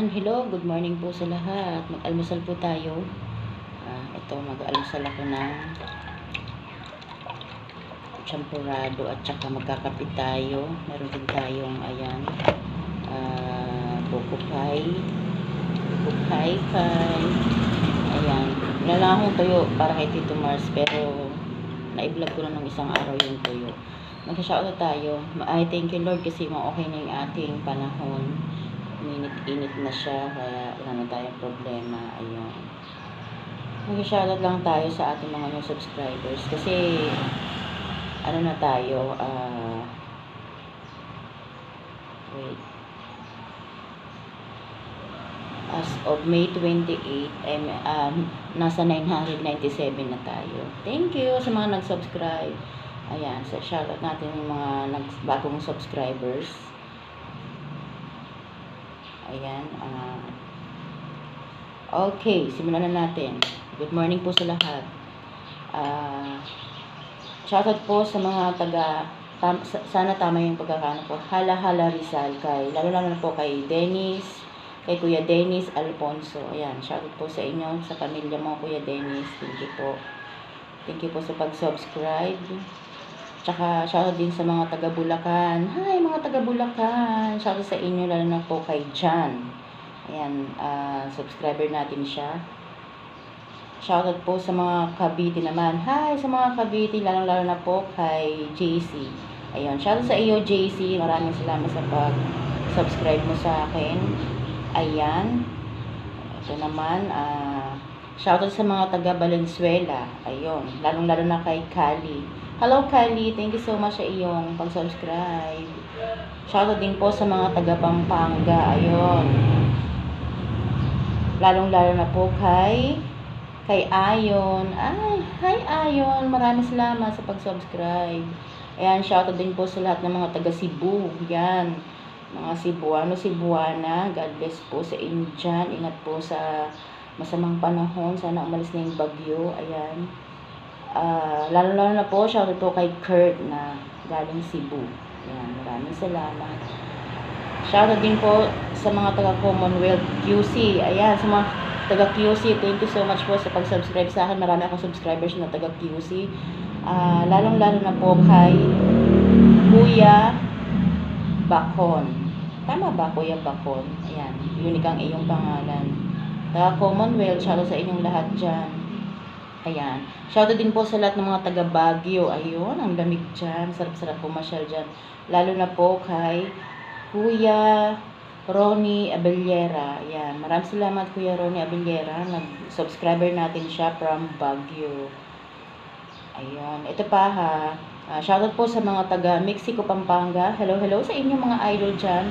Ayan, hello, good morning po sa lahat. Mag-almusal po tayo. Ah, ito, mag-almusal ako ng champurado at saka magkakapit tayo. Meron din tayong, ayan, ah, buko pie. Buko pie pie. Ayan, wala tuyo para kay Tito Mars, pero na-vlog ko na ng isang araw yung tuyo. Mag-shoutout tayo. Ay, thank you Lord kasi okay na yung ating panahon minit-init na siya kaya wala na tayong problema. Ayun. Mag-shoutout lang tayo sa ating mga new subscribers kasi ano na tayo ah wait. As of May 28 ay um, nasa 997 na tayo. Thank you sa mga nag-subscribe. Ayan sa shoutout natin yung mga bagong subscribers Ayan. ah okay, simulan na natin. Good morning po sa lahat. Ah shoutout po sa mga taga, tam, sa- sana tama yung pagkakano po. Hala-hala Rizal kay, lalo-lalo na po kay Dennis, kay Kuya Dennis Alfonso. Ayan, shoutout po sa inyo, sa pamilya mo, Kuya Dennis. Thank you po. Thank you po sa pag-subscribe. Tsaka shoutout din sa mga taga Bulacan. Hi mga taga Bulacan. Shoutout sa inyo lalo na po kay John. Ayan, ah, subscriber natin siya. Shoutout po sa mga Cavite naman. Hi sa mga Cavite, lalo lalo na po kay JC. Ayun, shoutout sa iyo JC. Maraming salamat sa pag-subscribe mo sa akin. Ayan. Ito naman, ah, shoutout sa mga taga Valenzuela. Ayun, lalong lalo na kay Kali. Hello Kylie, thank you so much sa iyong pag-subscribe. Shoutout din po sa mga taga Pampanga. Ayun. Lalong-lalo na po kay kay Ayon. Ay, hi Ayon. Maraming salamat sa pag-subscribe. Ayan, shoutout din po sa lahat ng mga taga Cebu. Yan. Mga Cebuano, Cebuana. God bless po sa inyo dyan. Ingat po sa masamang panahon. Sana umalis na yung bagyo. Ayan. Ah, lalo-lalo na po, shoutout po kay Kurt na galing Cebu. Yan, maraming salamat. Shoutout din po sa mga taga Commonwealth QC. Ayan, sa mga taga QC, thank you so much po sa pag-subscribe sa akin. Marami akong subscribers na taga QC. Ah, lalong-lalo na po kay Kuya Bakon. Tama ba, Kuya Bakon? Ayan, unique ang iyong pangalan. Taga Commonwealth, shoutout sa inyong lahat dyan. Ayan. Shoutout din po sa lahat ng mga taga Baguio. Ayun, ang lamig dyan. Sarap-sarap pumasyal dyan. Lalo na po kay Kuya Ronnie Abellera. Ayan. Maraming salamat Kuya Ronnie Abellera. Nag-subscriber natin siya from Baguio. Ayun. Ito pa ha. Ah, shoutout po sa mga taga Mexico, Pampanga. Hello, hello sa inyong mga idol dyan.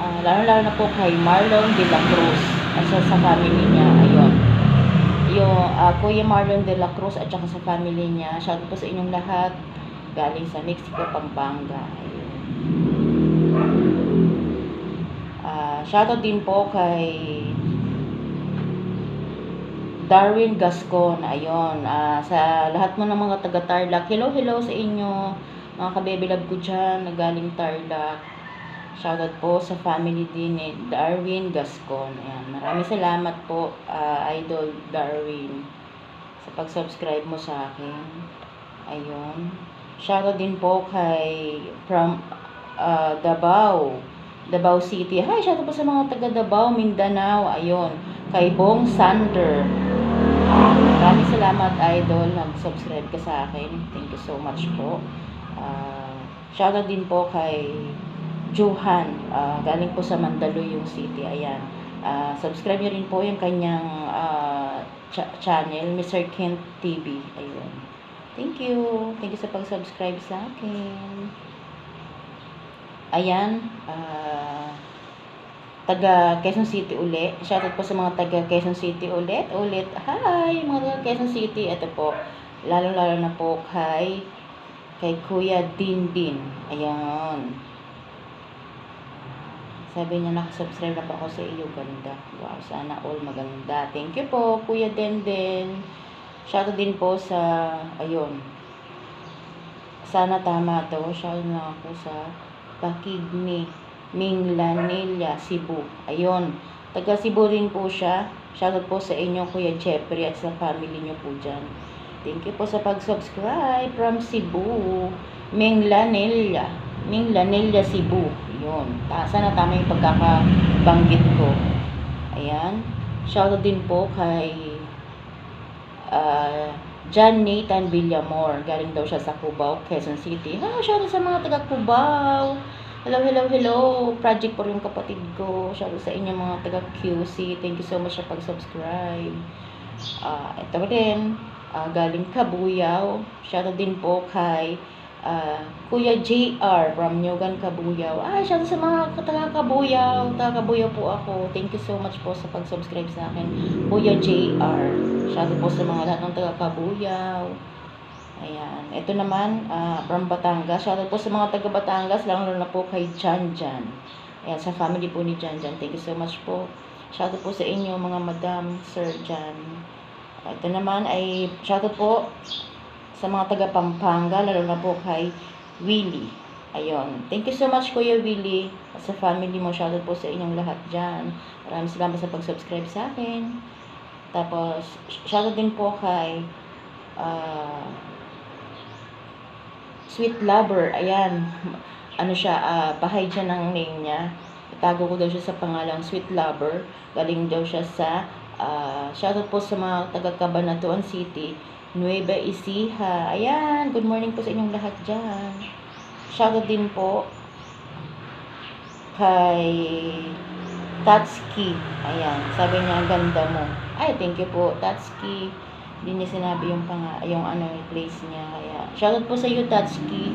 Ah, lalo-lalo na po kay Marlon de la Cruz. At sa, family niya. Ayun yung ah, Kuya Marlon de la Cruz at saka sa family niya. Shoutout po sa inyong lahat. Galing sa Mexico, Pampanga. Ayun. Ah, shoutout din po kay Darwin Gascon. Ayun. Ah, sa lahat mo ng mga taga Tarlac. Hello, hello sa inyo. Mga kabebilab ko dyan na galing Tarlac. Shoutout po sa family din ni Darwin Gascon. Ayan. Maraming salamat po, ah, Idol Darwin, sa pag-subscribe mo sa akin. Ayun. Shoutout din po kay from ah, Davao. Davao City. Hi, shoutout po sa mga taga Davao, Mindanao. Ayun. Kay Bong Sander. Maraming salamat, Idol. Nag-subscribe ka sa akin. Thank you so much po. Ah, shoutout din po kay Johan, ah, galing po sa Mandaluyong City. Ayan. Ah, subscribe niyo rin po yung kanyang ah, cha- channel, Mr. Kent TV. Ayun. Thank you. Thank you sa pag-subscribe sa akin. Ayan. ah, taga Quezon City uli. Shoutout po sa mga taga Quezon City ulit. Ulit. Hi, mga taga Quezon City. Ito po. Lalo-lalo na po kay kay Kuya Din Din. Ayan. Sabi niya, nakasubscribe na po ako sa iyo. Ganda. Wow, sana all maganda. Thank you po, Kuya Denden. Shoutout din po sa, ayun. Sana tama to. Shoutout na ako sa Pakigni, Minglanilla, Cebu. Ayun. Taga Cebu rin po siya. Shoutout po sa inyo, Kuya Jeffrey, at sa family niyo po dyan. Thank you po sa pag-subscribe from Cebu. Ming Lanilla. Ming Lanilla, Cebu. Yun. Sana tama yung pagkakabanggit ko. Ayan. Shoutout din po kay uh, John Nathan Villamor. Galing daw siya sa Cubao, Quezon City. Ah, shoutout sa mga taga Cubao. Hello, hello, hello. Project po yung kapatid ko. Shoutout sa inyo mga taga QC. Thank you so much sa pag-subscribe. Ah, ito rin. ah, galing Kabuyaw. Shoutout din po kay ah, Kuya JR from Nyogan Kabuyaw. Ah, shoutout sa mga taga Kabuyaw. Taga Kabuyaw po ako. Thank you so much po sa pag-subscribe sa akin. Kuya JR. Shoutout po sa mga lahat ng taga Kabuyaw. Ayan. Ito naman, ah, from Batangas. Shoutout po sa mga taga Batangas, lalo na po kay Jan Jan. Ayan, sa family po ni Jan Jan. Thank you so much po. Shoutout po sa inyo, mga madam, sir Jan. Ito naman ay shoutout po sa mga taga Pampanga, lalo na po kay Willie. Ayun. Thank you so much, Kuya Willie. At sa family mo, shoutout po sa inyong lahat dyan. Maraming salamat sa pag-subscribe sa akin. Tapos, shoutout din po kay ah, Sweet Lover, ayan. Ano siya, ah, bahay dyan ang name niya. Itago ko daw siya sa pangalang Sweet Lover. Galing daw siya sa, ah, shoutout po sa mga taga Cabanatuan City, Nueva Ecija. Ayan, good morning po sa inyong lahat dyan. Shoutout din po kay Tatski. Ayan, sabi niya, ganda mo. Ay, thank you po, Tatski. Hindi niya sinabi yung pang yung ano yung place niya kaya shoutout po sa iyo Tatsuki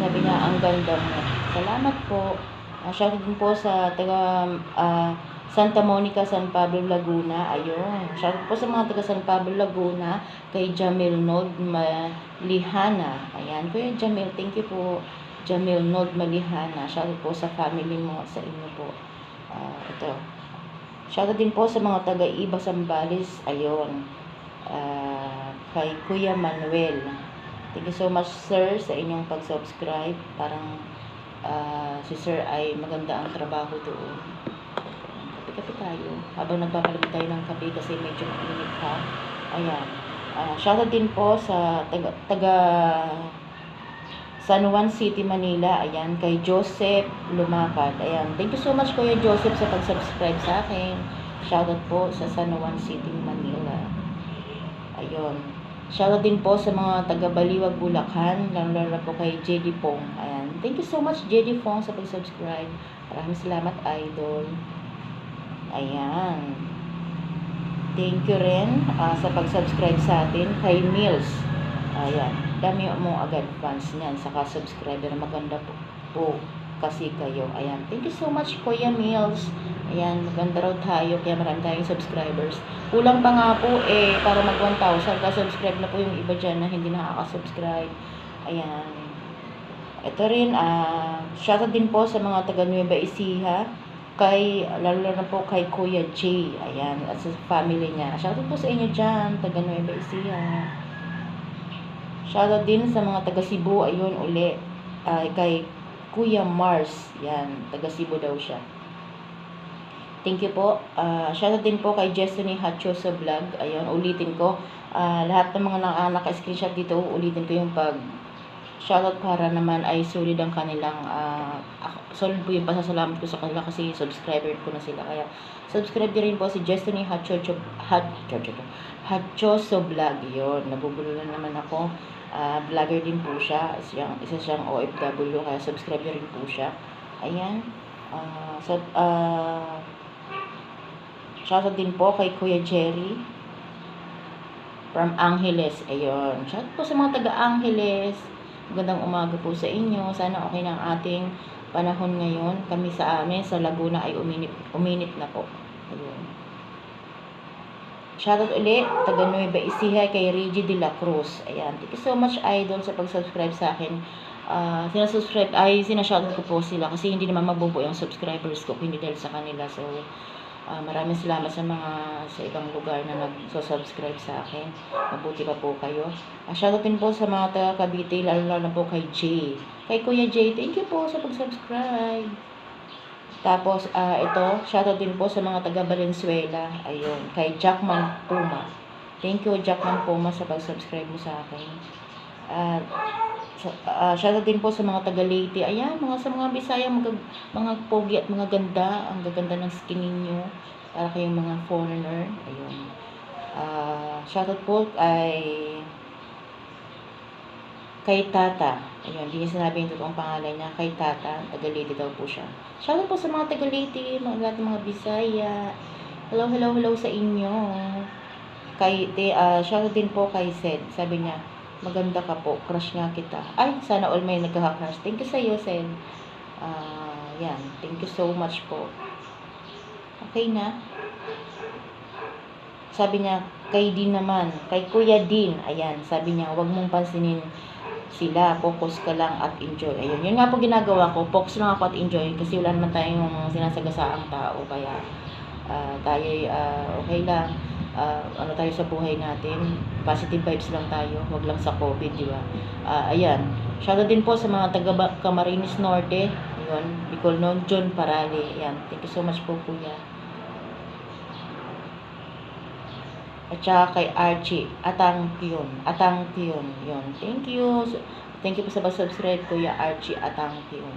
sabi niya ang ganda mo salamat po uh, shoutout din po sa taga ah, Santa Monica San Pablo Laguna. Ayun. Shoutout po sa mga taga San Pablo Laguna. Kay Jamil Nod Malihana. Ayan kuya Jamil. Thank you po. Jamil Nod Malihana. Shoutout po sa family mo sa inyo po. Ah, ito. Shoutout din po sa mga taga Iba Sambales. Ayun. Ah, kay Kuya Manuel. Thank you so much sir sa inyong pag-subscribe. Parang ah, si sir ay maganda ang trabaho doon. Kape-kape tayo. Habang nagpapalamig tayo ng kape kasi medyo mainit pa. Ayan. Ah, shoutout din po sa taga, taga San Juan City, Manila. Ayan, kay Joseph Lumakad. Ayan, thank you so much Kuya Joseph sa pag-subscribe sa akin. Shoutout po sa San Juan City, Manila. Ayun. Shoutout din po sa mga taga Baliwag, Bulacan, lalo na po kay JD Pong. Ayan. Thank you so much JD Pong sa pag-subscribe. Maraming salamat, idol. Ayan. Thank you rin ah, sa pag-subscribe sa atin kay Mills. Ayan. Dami mo agad fans niyan. Saka subscriber. Maganda po, po kasi kayo. Ayan. Thank you so much, Kuya Mills. Ayan. Maganda raw tayo. Kaya marami tayong subscribers. Kulang pa nga po eh. Para mag 1,000. Ka-subscribe na po yung iba dyan na hindi nakaka-subscribe. Ayan. Ito rin. Ah, shoutout din po sa mga taga Nueva Ecija kay lalo na po kay Kuya J. Ayan, at sa family niya. Shoutout po sa inyo diyan, taga Nueva Ecija. Shoutout din sa mga taga Cebu, ayun uli. Ay kay Kuya Mars. Yan, taga Cebu daw siya. Thank you po. Ah, shoutout din po kay Destiny Hachoso Vlog. Ayun, ulitin ko. Ah, lahat ng mga na, naka-screenshot dito, ulitin ko yung pag shoutout para naman ay solid ang kanilang ako- solid po yung pasasalamat ko sa kanila kasi subscriber ko na sila kaya subscribe rin po si Destiny Hachocho Hachocho Hachoso Vlog yun nabubulo na naman ako Ah, vlogger din po siya siyang, isa siyang OFW kaya subscribe rin po siya ayan Ah, so ah shoutout din po kay Kuya Jerry from Angeles. Ayun. Shout po sa mga taga Angeles. Magandang umaga po sa inyo. Sana okay na ang ating panahon ngayon. Kami sa amin, sa Laguna ay uminit, uminit na po. Ayun. Shoutout ulit, taga Nueva Ecija kay Reggie de la Cruz. Ayan. Thank you so much, Idol, sa pag-subscribe sa akin. Ah, sinasubscribe, ay sinashoutout ko po sila kasi hindi naman mabubo yung subscribers ko, hindi dahil sa kanila. So, Ah, maraming salamat sa mga sa ibang lugar na nag-subscribe sa akin. Mabuti pa po kayo. Uh, shoutout din po sa mga taga Cavite, lalo na po kay Jay. Kay Kuya Jay, thank you po sa pag-subscribe. Tapos, ah, ito, shoutout din po sa mga taga Valenzuela. Ayun, kay Jackman Puma. Thank you, Jackman Puma, sa pag-subscribe mo sa akin. At, sa- ah, shoutout din po sa mga taga Leyte. Ayan, mga sa mga Bisaya, mga, mga pogi at mga ganda. Ang gaganda ng skin ninyo. Para kayong mga foreigner. Ayun. Ah, shoutout po kay kay Tata. Ayun, hindi niya sinabi yung totoong pangalan niya. Kay Tata, taga-Leyte daw po siya. Shoutout po sa mga taga-Leyte, mga lahat ng mga Bisaya. Hello, hello, hello sa inyo. Kay, te, ah, shoutout din po kay Sed. Sabi niya, maganda ka po, crush nga kita. Ay, sana all may nagkaka-crush. Thank you sa iyo, Sed. Ah, yan, thank you so much po. Okay na? Sabi niya, kay Din naman, kay Kuya Din, ayan, sabi niya, wag mong pansinin sila, focus ka lang at enjoy. Ayun, yun nga po ginagawa ko, focus lang ako at enjoy kasi wala naman tayong sinasagasaang tao, kaya ah, tayo okay lang, Ah, ano tayo sa buhay natin, positive vibes lang tayo, wag lang sa COVID, di ba? Ah, ayan, shoutout din po sa mga taga Camarines Norte, yun, Bicol noon, John Parale, ayan, thank you so much po kuya. At saka kay Archie, Atang Pion. Atang Pion. Yun. Thank you. Thank you po sa pag-subscribe, Kuya Archie Atang Pion.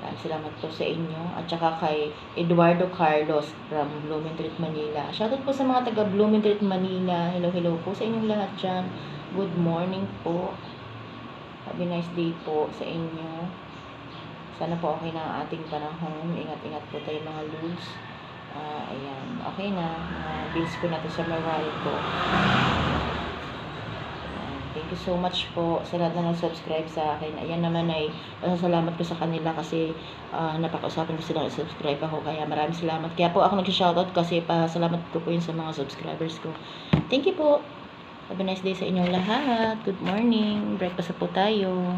Salamat po sa inyo. At saka kay Eduardo Carlos from Blooming Street, Manila. Shoutout po sa mga taga Blooming Street, Manila. Hello, hello po sa inyong lahat dyan. Good morning po. Have a nice day po sa inyo. Sana po okay na ang ating panahon. Ingat-ingat po tayo mga lods. Ah, ayan. Okay na. Mga bills ko natin sa Meralco. Ayan. You so much po sa lahat na nag-subscribe sa akin. Ayan naman ay pasasalamat ko sa kanila kasi ah, napakausapan ko silang subscribe ako. Kaya maraming salamat. Kaya po ako nag-shoutout kasi pasalamat ko po yun sa mga subscribers ko. Thank you po. Have a nice day sa inyong lahat. Good morning. Breakfast po tayo.